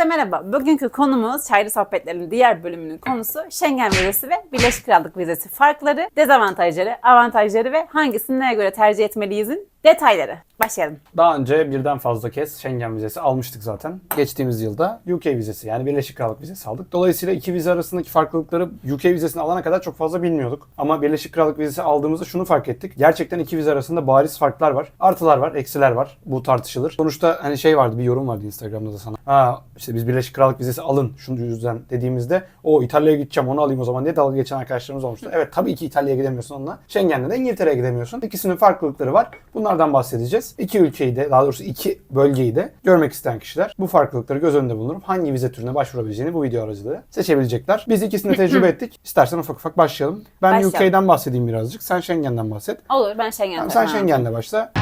Herkese merhaba. Bugünkü konumuz Çaylı Sohbetler'in diğer bölümünün konusu Schengen vizesi ve Birleşik Krallık vizesi farkları, dezavantajları, avantajları ve hangisini neye göre tercih etmeliyizin detayları. Başlayalım. Daha önce birden fazla kez Schengen vizesi almıştık zaten. Geçtiğimiz yılda UK vizesi yani Birleşik Krallık vizesi aldık. Dolayısıyla iki vize arasındaki farklılıkları UK vizesini alana kadar çok fazla bilmiyorduk. Ama Birleşik Krallık vizesi aldığımızda şunu fark ettik. Gerçekten iki vize arasında bariz farklar var. Artılar var, eksiler var. Bu tartışılır. Sonuçta hani şey vardı bir yorum vardı Instagram'da da sana. Ha işte biz Birleşik Krallık vizesi alın şunu yüzden dediğimizde o İtalya'ya gideceğim onu alayım o zaman diye dalga geçen arkadaşlarımız olmuştu. Evet tabii ki İtalya'ya gidemiyorsun onunla. Schengen'de de İngiltere'ye gidemiyorsun. İkisinin farklılıkları var. Bunlardan bahsedeceğiz. İki ülkeyi de daha doğrusu iki bölgeyi de görmek isteyen kişiler bu farklılıkları göz önünde bulundurup hangi vize türüne başvurabileceğini bu video aracılığıyla seçebilecekler. Biz ikisini tecrübe ettik. İstersen ufak ufak başlayalım. Ben Başlayalım. UK'den bahsedeyim birazcık. Sen Schengen'den bahset. Olur ben Schengen'de. Tamam, sen. Schengen'le başla.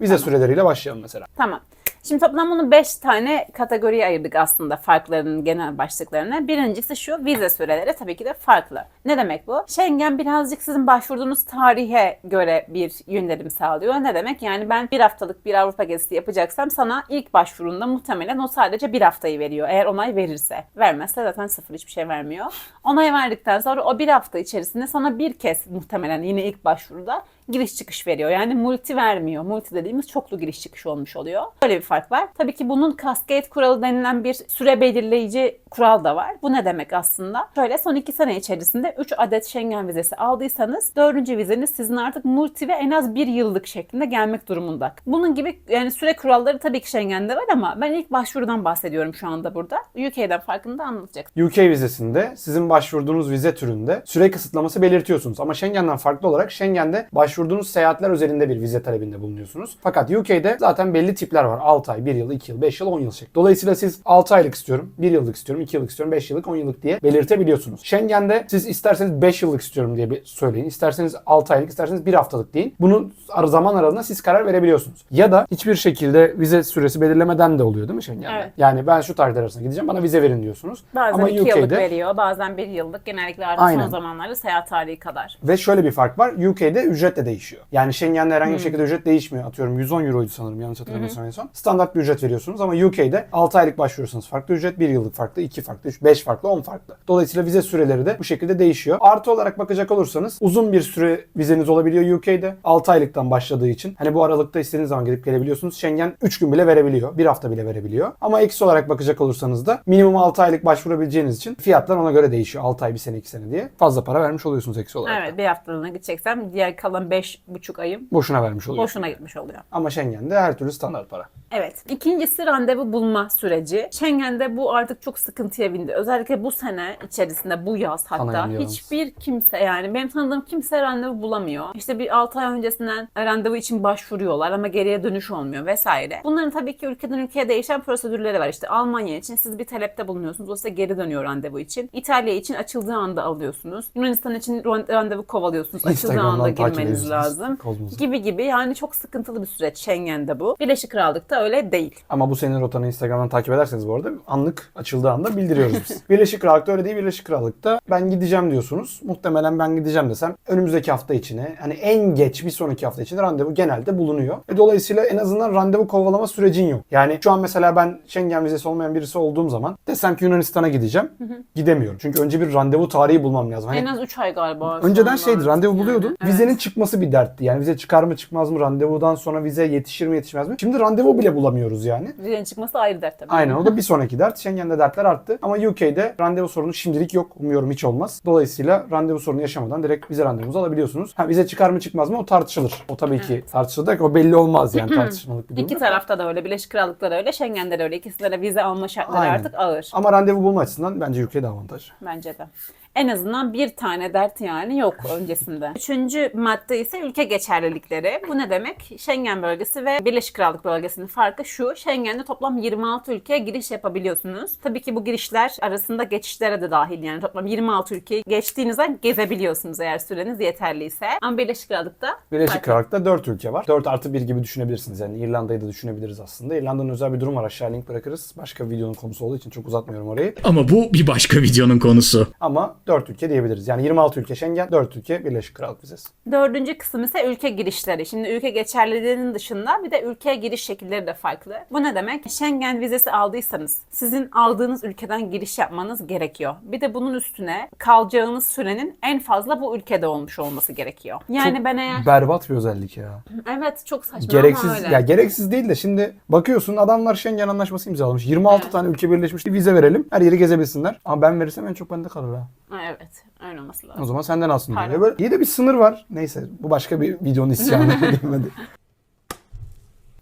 Vize süreleriyle başlayalım mesela. Tamam. Şimdi toplam bunu 5 tane kategoriye ayırdık aslında farklarının genel başlıklarına. Birincisi şu vize süreleri tabii ki de farklı. Ne demek bu? Schengen birazcık sizin başvurduğunuz tarihe göre bir yönelim sağlıyor. Ne demek? Yani ben bir haftalık bir Avrupa gezisi yapacaksam sana ilk başvurunda muhtemelen o sadece bir haftayı veriyor. Eğer onay verirse. Vermezse zaten sıfır hiçbir şey vermiyor. Onay verdikten sonra o bir hafta içerisinde sana bir kez muhtemelen yine ilk başvuruda giriş çıkış veriyor. Yani multi vermiyor. Multi dediğimiz çoklu giriş çıkış olmuş oluyor. Böyle bir fark var. Tabii ki bunun cascade kuralı denilen bir süre belirleyici kural da var. Bu ne demek aslında? Şöyle son iki sene içerisinde 3 adet Schengen vizesi aldıysanız 4. vizeniz sizin artık multi ve en az bir yıllık şeklinde gelmek durumunda. Bunun gibi yani süre kuralları tabii ki Schengen'de var ama ben ilk başvurudan bahsediyorum şu anda burada. UK'den farkını da anlatacaksın. UK vizesinde sizin başvurduğunuz vize türünde süre kısıtlaması belirtiyorsunuz. Ama Schengen'den farklı olarak Schengen'de başvurduğunuz seyahatler özelinde bir vize talebinde bulunuyorsunuz. Fakat UK'de zaten belli tipler var. 6 ay, 1 yıl, 2 yıl, 5 yıl, 10 yıl şeklinde. Dolayısıyla siz 6 aylık istiyorum, 1 yıllık istiyorum, 2 yıllık istiyorum, 5 yıllık, 10 yıllık diye belirtebiliyorsunuz. Schengen'de siz isterseniz 5 yıllık istiyorum diye bir söyleyin. İsterseniz 6 aylık, isterseniz 1 haftalık deyin. Bunu zaman aralığında siz karar verebiliyorsunuz. Ya da hiçbir şekilde vize süresi belirlemeden de oluyor değil mi Schengen'de? Evet. Yani ben şu tarihler arasında gideceğim bana vize verin diyorsunuz. Bazen Ama 2 yıllık UK'de veriyor, bazen 1 yıllık. Genellikle artık Aynen. son zamanlarda seyahat tarihi kadar. Ve şöyle bir fark var. UK'de ücret de değişiyor. Yani Schengen'de herhangi bir şekilde ücret değişmiyor. Atıyorum 110 euroydu sanırım yanlış hatırlamıyorsam en son. Standart bir ücret veriyorsunuz ama UK'de 6 aylık başvuruyorsanız farklı ücret, 1 yıllık farklı, 2 farklı, 3, 5 farklı, 10 farklı. Dolayısıyla vize süreleri de bu şekilde değişiyor. Artı olarak bakacak olursanız uzun bir süre vizeniz olabiliyor UK'de. 6 aylıktan başladığı için. Hani bu aralıkta istediğiniz zaman gidip gelebiliyorsunuz. Schengen 3 gün bile verebiliyor. 1 hafta bile verebiliyor. Ama eksi olarak bakacak olursanız da minimum 6 aylık başvurabileceğiniz için fiyatlar ona göre değişiyor. 6 ay, 1 sene, 2 sene diye. Fazla para vermiş oluyorsunuz eksi olarak. Evet bir haftalığına gideceksem diğer kalan beş buçuk ayım Boşuna vermiş oluyor. boşuna gitmiş oluyor. Ama Schengen'de her türlü standart para. Evet. İkincisi randevu bulma süreci. Schengen'de bu artık çok sıkıntıya bindi. Özellikle bu sene içerisinde bu yaz hatta hiçbir kimse yani benim tanıdığım kimse randevu bulamıyor. İşte bir 6 ay öncesinden randevu için başvuruyorlar ama geriye dönüş olmuyor vesaire. Bunların tabii ki ülkeden ülkeye değişen prosedürleri var. İşte Almanya için siz bir talepte bulunuyorsunuz. O size geri dönüyor randevu için. İtalya için açıldığı anda alıyorsunuz. Yunanistan için ran- randevu kovalıyorsunuz. Açıldığı anda girmeniz lazım. kozmosu. Gibi gibi yani çok sıkıntılı bir süreç Schengen'de bu. Birleşik Krallık'ta öyle değil. Ama bu senin rotanı Instagram'dan takip ederseniz bu arada anlık açıldığı anda bildiriyoruz biz. Birleşik Krallık'ta öyle değil. Birleşik Krallık'ta ben gideceğim diyorsunuz. Muhtemelen ben gideceğim desem önümüzdeki hafta içine hani en geç bir sonraki hafta içinde randevu genelde bulunuyor. Ve dolayısıyla en azından randevu kovalama sürecin yok. Yani şu an mesela ben Schengen vizesi olmayan birisi olduğum zaman desem ki Yunanistan'a gideceğim. Gidemiyorum. Çünkü önce bir randevu tarihi bulmam lazım. Hani En az 3 ay galiba. Önceden şeydi randevu Yani, buluyordun. evet. Vizenin çıkması bir dertti. Yani vize çıkar mı çıkmaz mı randevudan sonra vize yetişir mi yetişmez mi? Şimdi randevu bile bulamıyoruz yani. Vizenin çıkması ayrı dert tabii. Aynen o da bir sonraki dert. Schengen'de dertler arttı. Ama UK'de randevu sorunu şimdilik yok. Umuyorum hiç olmaz. Dolayısıyla randevu sorunu yaşamadan direkt vize randevunuzu alabiliyorsunuz. Ha vize çıkar mı çıkmaz mı o tartışılır. O tabii ki tartışılır o belli olmaz yani tartışmalık bir durum. İki tarafta da öyle. Birleşik Krallık'ta da öyle. Schengen'de de öyle. İkisinde de vize alma şartları Aynen. artık ağır. Ama randevu bulma açısından bence daha avantaj. Bence de. En azından bir tane dert yani yok öncesinde. Üçüncü madde ise ülke geçerlilikleri. Bu ne demek? Schengen bölgesi ve Birleşik Krallık bölgesinin farkı şu. Schengen'de toplam 26 ülkeye giriş yapabiliyorsunuz. Tabii ki bu girişler arasında geçişlere de dahil yani toplam 26 ülkeyi geçtiğinizde gezebiliyorsunuz eğer süreniz yeterliyse. Ama Birleşik Krallık'ta Birleşik farklı. Krallık'ta 4 ülke var. 4 artı 1 gibi düşünebilirsiniz. Yani İrlanda'yı da düşünebiliriz aslında. İrlanda'nın özel bir durum var. Aşağı link bırakırız. Başka bir videonun konusu olduğu için çok uzatmıyorum orayı. Ama bu bir başka videonun konusu. Ama 4 ülke diyebiliriz. Yani 26 ülke Schengen, 4 ülke Birleşik Krallık vizesi. Dördüncü kısım ise ülke girişleri. Şimdi ülke geçerliliğinin dışında bir de ülkeye giriş şekilleri de farklı. Bu ne demek? Schengen vizesi aldıysanız sizin aldığınız ülkeden giriş yapmanız gerekiyor. Bir de bunun üstüne kalacağınız sürenin en fazla bu ülkede olmuş olması gerekiyor. Yani Çok ben eğer... Berbat bir özellik ya. Evet çok saçma Gereksiz ama öyle. ya gereksiz değil de şimdi bakıyorsun adamlar Schengen anlaşması imzalamış. 26 Evet. tane ülke birleşmiş. Bir vize verelim. Her yeri gezebilsinler. Ama ben verirsem en çok bende kalır ha. Evet öyle olması lazım. O zaman senden alsın Pardon. Böyle iyi de bir sınır var. Neyse bu başka bir videonun isyanı.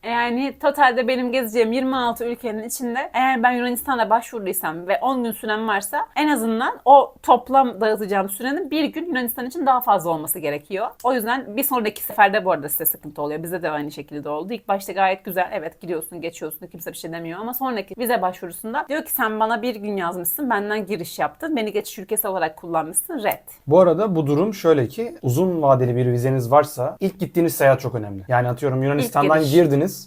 Yani totalde benim gezeceğim 26 ülkenin içinde eğer ben Yunanistan'a başvurduysam ve 10 gün sürem varsa en azından o toplam dağıtacağım sürenin bir gün Yunanistan için daha fazla olması gerekiyor. O yüzden bir sonraki seferde bu arada size sıkıntı oluyor. Bize de aynı şekilde oldu. İlk başta gayet güzel. Evet gidiyorsun geçiyorsun kimse bir şey demiyor ama sonraki vize başvurusunda diyor ki sen bana bir gün yazmışsın benden giriş yaptın. Beni geçiş ülkesi olarak kullanmışsın. Red. Bu arada bu durum şöyle ki uzun vadeli bir vizeniz varsa ilk gittiğiniz seyahat çok önemli. Yani atıyorum Yunanistan'dan giriş.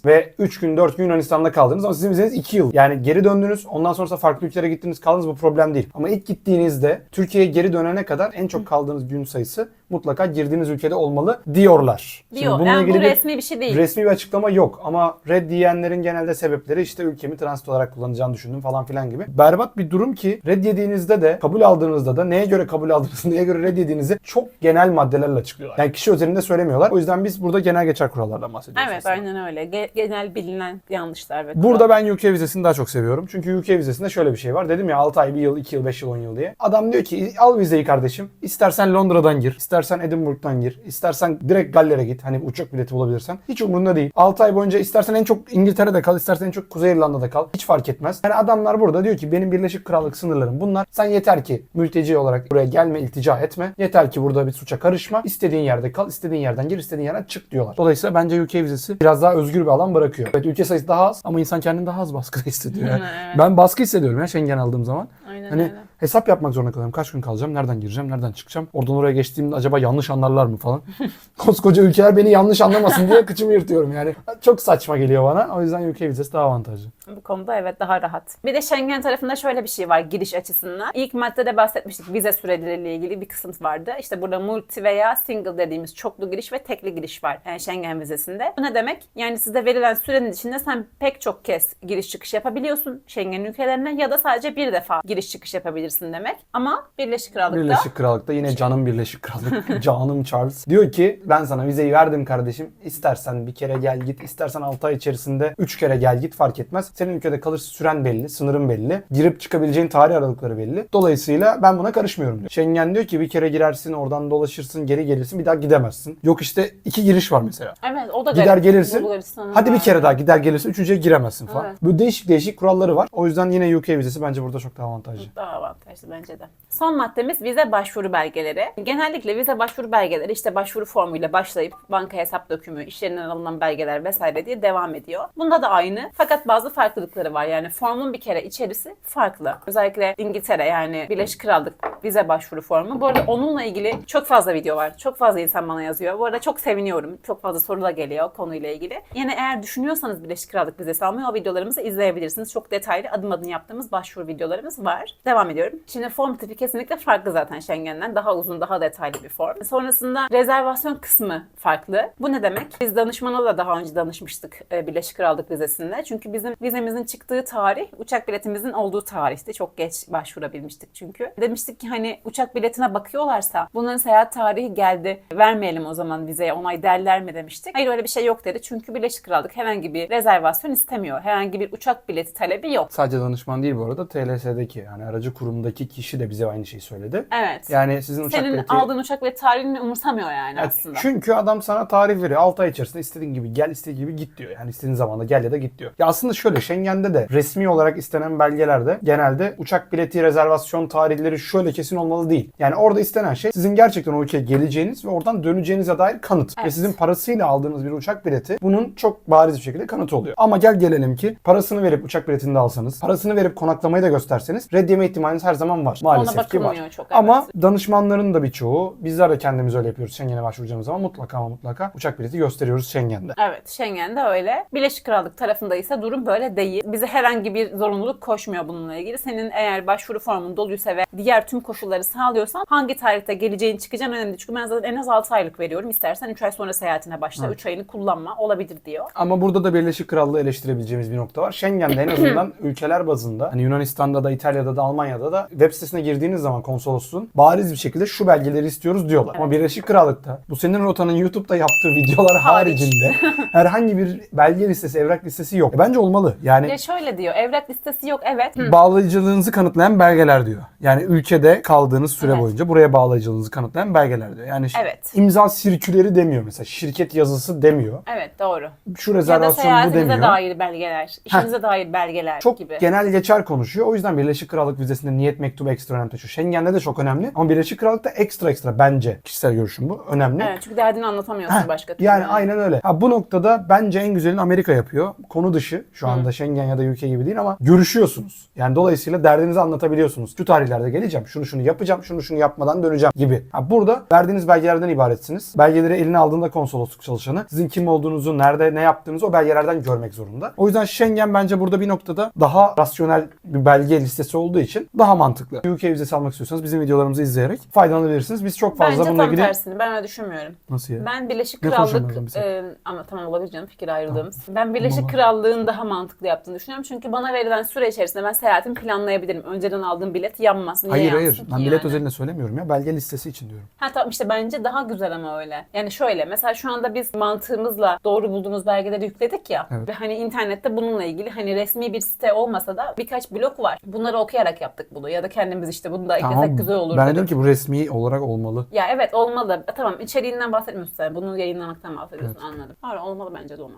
Ve 3 gün 4 gün Yunanistan'da kaldınız ama sizin vizeniz 2 yıl. Yani geri döndünüz ondan sonrasında farklı ülkelere gittiniz kaldınız bu problem değil. Ama ilk gittiğinizde Türkiye'ye geri dönene kadar en çok kaldığınız gün sayısı mutlaka girdiğiniz ülkede olmalı diyorlar. Şimdi Diyor. bununla Yani bu ilgili bir- resmi bir şey değil. Resmi bir açıklama yok ama red diyenlerin genelde sebepleri işte ülkemi transit olarak kullanacağını düşündüm falan filan gibi. Berbat bir durum ki red yediğinizde de kabul aldığınızda da neye göre kabul aldığınızı neye göre red yediğinizi çok genel maddelerle açıklıyorlar. Yani kişi özelinde söylemiyorlar. O yüzden biz burada genel geçer kurallardan bahsediyoruz. Evet aslında. aynen öyle. Ge- genel bilinen yanlışlar ve Burada ben UK vizesini daha çok seviyorum. Çünkü UK vizesinde şöyle bir şey var. Dedim ya 6 ay, 1 yıl, 2 yıl, 5 yıl, 10 yıl diye. Adam diyor ki al vizeyi kardeşim. İstersen Londra'dan gir, istersen Edinburgh'dan gir, istersen direkt Galler'e git. Hani uçak bileti bulabilirsen. Hiç umurunda değil. 6 ay boyunca istersen en çok İngiltere'de kal, istersen en çok Kuzey İrlanda'da kal. Hiç fark etmez. Yani adamlar burada diyor ki benim Birleşik Krallık sınırlarım bunlar. Sen yeter ki mülteci olarak buraya gelme, iltica etme. Yeter ki burada bir suça karışma. İstediğin yerde kal, istediğin yerden gir, istediğin yerden çık diyorlar. Dolayısıyla bence UK vizesi biraz daha özgür bir alan bırakıyor. Evet ülke sayısı daha az ama insan kendini daha az baskıda hissediyor. Yani. Ben baskı hissediyorum ya Schengen aldığım zaman. Aynen Hani öyle. Hesap yapmak zorunda kalıyorum. Kaç gün kalacağım, nereden gireceğim, nereden çıkacağım. Oradan oraya geçtiğimde acaba yanlış anlarlar mı falan. Koskoca ülkeler beni yanlış anlamasın diye kıçımı yırtıyorum yani. Çok saçma geliyor bana. O yüzden UK vizesi daha avantajlı. Bu konuda evet daha rahat. Bir de Schengen tarafında şöyle bir şey var giriş açısından. İlk maddede bahsetmiştik vize süreleriyle ilgili bir kısım vardı. İşte burada multi veya single dediğimiz çoklu giriş ve tekli giriş var yani Schengen vizesinde. Bu ne demek? Yani size verilen sürenin içinde sen pek çok kez giriş çıkış yapabiliyorsun Schengen ülkelerine ya da sadece bir defa giriş çıkış yapabilirsin demek. Ama Birleşik Krallık'ta Birleşik Krallık'ta yine canım Birleşik Krallık, canım Charles. Diyor ki ben sana vizeyi verdim kardeşim. İstersen bir kere gel git, istersen 6 ay içerisinde 3 kere gel git fark etmez. Senin ülkede kalır süren belli, sınırın belli. Girip çıkabileceğin tarih aralıkları belli. Dolayısıyla ben buna karışmıyorum diyor. Schengen diyor ki bir kere girersin, oradan dolaşırsın, geri gelirsin, bir daha gidemezsin. Yok işte iki giriş var mesela. Evet o da Gider garip. gelirsin. Hadi bir kere daha gider gelirsin. Üçüncüye giremezsin falan. Evet. Böyle değişik değişik kuralları var. O yüzden yine UK vizesi bence burada çok daha avantajlı. Daha avantajlı bence de. Son maddemiz vize başvuru belgeleri. Genellikle vize başvuru belgeleri işte başvuru formuyla başlayıp banka hesap dökümü, iş yerinden alınan belgeler vesaire diye devam ediyor. Bunda da aynı fakat bazı farklılıkları var. Yani formun bir kere içerisi farklı. Özellikle İngiltere yani Birleşik Krallık vize başvuru formu. Bu arada onunla ilgili çok fazla video var. Çok fazla insan bana yazıyor. Bu arada çok seviniyorum. Çok fazla soru da geliyor konuyla ilgili. Yine eğer düşünüyorsanız Birleşik Krallık vizesi almayı o videolarımızı izleyebilirsiniz. Çok detaylı adım adım yaptığımız başvuru videolarımız var. Devam ediyorum. Şimdi form tipi kesinlikle farklı zaten Schengen'den. Daha uzun, daha detaylı bir form. Sonrasında rezervasyon kısmı farklı. Bu ne demek? Biz danışmana da daha önce danışmıştık e, Birleşik Krallık vizesinde. Çünkü bizim vizemizin çıktığı tarih uçak biletimizin olduğu tarihti. Çok geç başvurabilmiştik çünkü. Demiştik ki hani uçak biletine bakıyorlarsa bunların seyahat tarihi geldi. Vermeyelim o zaman vizeye onay derler mi demiştik. Hayır öyle bir şey yok dedi. Çünkü Birleşik Krallık herhangi bir rezervasyon istemiyor. Herhangi bir uçak bileti talebi yok. Sadece danışman değil bu arada TLS'deki yani aracı kurumdaki kişi de bize aynı şeyi söyledi. Evet. Yani sizin uçak Senin bileti... aldığın uçak bileti tarihini umursamıyor yani Evet, aslında. Çünkü adam sana tarih veriyor. 6 ay içerisinde istediğin gibi gel, istediğin gibi git diyor. Yani istediğin zamanda gel ya da git diyor. Ya aslında şöyle Schengen'de de resmi olarak istenen belgelerde genelde uçak bileti rezervasyon tarihleri şöyle kesin olmalı değil. Yani orada istenen şey sizin gerçekten o ülkeye geleceğiniz ve oradan döneceğinize dair kanıt. Ve Evet. sizin parasıyla aldığınız bir uçak bileti bunun çok bariz bir şekilde kanıtı oluyor. Ama gel gelelim ki parasını verip uçak biletini de alsanız, parasını verip konaklamayı da gösterseniz red yeme ihtimaliniz her zaman var. Maalesef ki var. çok, evet. Ama danışmanların da birçoğu, bizler de kendimiz öyle yapıyoruz Schengen'e başvuracağımız zaman mutlaka ama mutlaka uçak bileti gösteriyoruz Schengen'de. Evet, Schengen'de öyle. Birleşik Krallık tarafında ise durum böyle değil. Bize herhangi bir zorunluluk koşmuyor bununla ilgili. Senin eğer başvuru formun doluysa ve diğer tüm koşulları sağlıyorsan hangi tarihte geleceğin çıkacağın önemli. Çünkü ben zaten en az 6 aylık veriyorum. İstersen 3 ay sonra seyahatine başla. 3 ayını kullanma. Olabilir diyor. Ama burada da Birleşik Krallığı eleştirebileceğimiz bir nokta var. Schengen'de en azından ülkeler bazında hani Yunanistan'da da İtalya'da da Almanya'da da web sitesine girdiğiniz zaman konsolosluğun bariz bir şekilde şu belgeleri istiyoruz diyorlar. Ama Birleşik Krallık'ta bu senin rotanın YouTube'da yaptığı videolar haricinde herhangi bir belge listesi, evrak listesi yok. E bence olmalı. Yani Ya şöyle diyor. Evrak listesi yok. Evet. Hı. bağlayıcılığınızı kanıtlayan belgeler diyor. Yani ülkede kaldığınız süre Evet. boyunca buraya bağlayıcılığınızı kanıtlayan belgeler diyor. Yani Evet. imza sirküleri demiyor mesela. Şirket yazısı demiyor. Evet doğru. Şu Ya da rezervasyon bu demiyor. dair belgeler, işinize dair belgeler Çok gibi. genel geçer konuşuyor. O yüzden Birleşik Krallık vizesinde niyet mektubu ekstra önem taşıyor. Schengen'de de çok önemli ama Birleşik Krallık'ta ekstra ekstra bence kişisel görüşüm bu. Önemli. Evet çünkü derdini anlatamıyorsun Heh, başka türlü. yani aynen öyle. Ha, bu noktada bence en güzelini Amerika yapıyor. Konu dışı. Şu anda Schengen ya da UK gibi değil ama görüşüyorsunuz. Yani dolayısıyla derdinizi anlatabiliyorsunuz. Şu tarihlerde geleceğim. Şunu şunu yapacağım. Şunu şunu yapmadan döneceğim gibi. Ha, burada verdiğiniz belgelerden ibaretsiniz. Belgeleri eline aldığında konsolosluk çalışanı sizin kim olduğunuzu, nerede ne yaptığınızı o belgelerden görmek zorunda. O yüzden Schengen bence burada bir noktada daha rasyonel bir belge listesi olduğu için daha mantıklı. UK vizesi almak istiyorsanız bizim videolarımızı izleyerek faydalanabilirsiniz. Biz çok fazla Bence bununla tam ilgili... tersini. Ben öyle düşünmüyorum. Nasıl ya? Ben Birleşik Ne Krallık e, ama tamam olabilir canım fikir ayrılığımız. Ben Birleşik Tamam. Krallığın daha mantıklı yaptığını düşünüyorum. Çünkü bana verilen süre içerisinde ben seyahatimi planlayabilirim. Önceden aldığım bilet yanmaz. Niye Hayır yansın hayır. ki Ben bilet yani? özelinde söylemiyorum ya. Belge listesi için diyorum. Ha tamam işte bence daha güzel ama öyle. Yani şöyle mesela şu anda biz mantığımızla doğru bulduğumuz belgeleri yükledik ya. Evet. Ve hani internette bununla ilgili hani resmi bir site olmasa da birkaç blog var. Bunları okuyarak yaptık bunu. Ya da kendimiz işte bunu da eklesek güzel olur. Ben de dedik. diyorum ki bu resmi olarak olmalı. Ya evet olmalı. Tamam içeriğinden bahsetmiyorsun sen. Bunu yayınlamaktan bahsediyorsun anladım. Hayır olmalı bence de onu.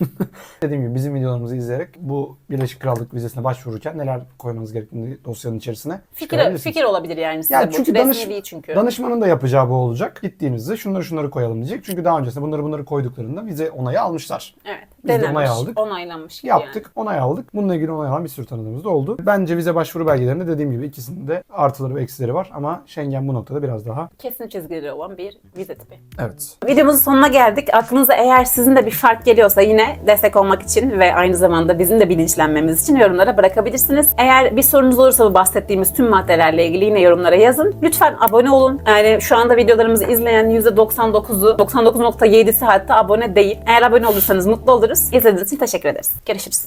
Dediğim gibi bizim videolarımızı izleyerek bu Birleşik Krallık vizesine başvururken neler koymanız gerektiğini dosyanın içerisine Fikir, fikir olabilir yani size Yani bu. çünkü Resmi danış- değil çünkü. Danışmanın da yapacağı bu olacak. Gittiğinizde şunları şunları koyalım diyecek. Çünkü daha öncesinde bunları bunları koyduklarında vize onayı almışlar. evet. Biz de onay aldık. onaylanmış gibi Yaptık, onay aldık. Bununla ilgili onay alan bir sürü tanıdığımız da oldu. Bence vize başvuru belgelerinde dediğim gibi ikisinin de artıları ve eksileri var ama Schengen bu noktada biraz daha yani. Kesin çizgileri olan bir vize tipi. evet. Videomuzun sonuna geldik. Aklınıza eğer sizin de bir fark geliyorsa yine destek olmak için ve aynı zamanda bizim de bilinçlenmemiz için yorumlara bırakabilirsiniz. Eğer bir sorunuz olursa bu bahsettiğimiz tüm maddelerle ilgili yine yorumlara yazın. Lütfen abone olun. Yani şu anda videolarımızı izleyen %99'u, 99.7'si hatta abone değil. Eğer abone olursanız mutlu oluruz. İzlediğiniz için teşekkür ederiz. Görüşürüz.